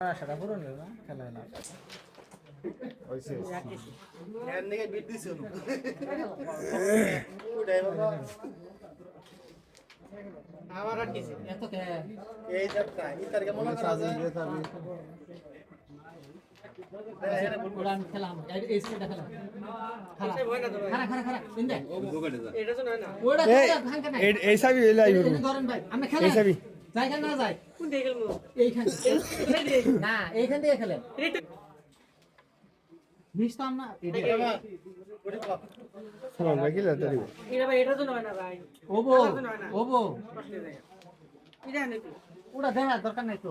আশাটা পূরণ হলো না খেলা না। হইছে এর দিকে বিট দিছো আমার আর কিছু এত কে? এই যাত্রা এই তারিখে মনে করা যায় উড়ান খেলাম এই স্কেটটা খেলাম। খারা খারা খারা ইন্দে। এটা তো নয় না। ওটা এই খেলা এই- এই সাবি এই লাইভ ধরেন ভাই আমরা খেলা এই সাবি যাই না যাই দিকে খেলব। এইখান না। এইখান থেকে খেলেন। আমরা ওটা বাবা সালাম কি লাতে দিব? এটা ভাই। এটা তো নয় না। ভাই ওবো ওবো দেয় এটা নেই ওটা দেখার দরকার নাই তো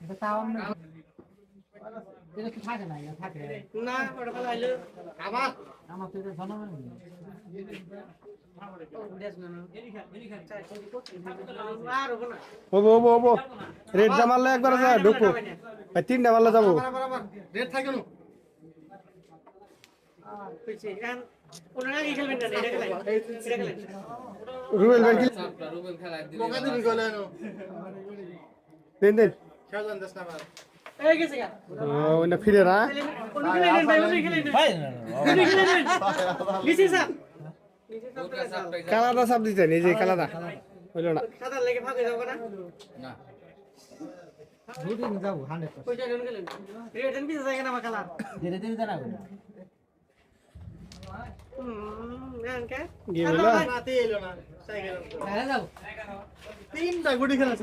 এটা তাও আমরা এটা কি থাকে না? থাকে। না ওটা আইলো আবার আমার তো এটা জনগণ আর হব না ওবো ওবো ওবো রেড দা মারলে একবার যা ঢুকো। ভাই তিনটা মারলে যাব। রেড থাকে না। কি রুবেল ভাই কি বোকা দিবি গলে নো। দেন দেন। খেলেন দশ নাম্বার এই গেছে গা ও ফিরে ভাই স্যার কালাদা সাপ দিতেন এই যে কালাদা। হইল না। লেগে ফাঁকে যাব দুদিন যাব পিছে ধীরে ধীরে জানা তিনটা গুটি খেলা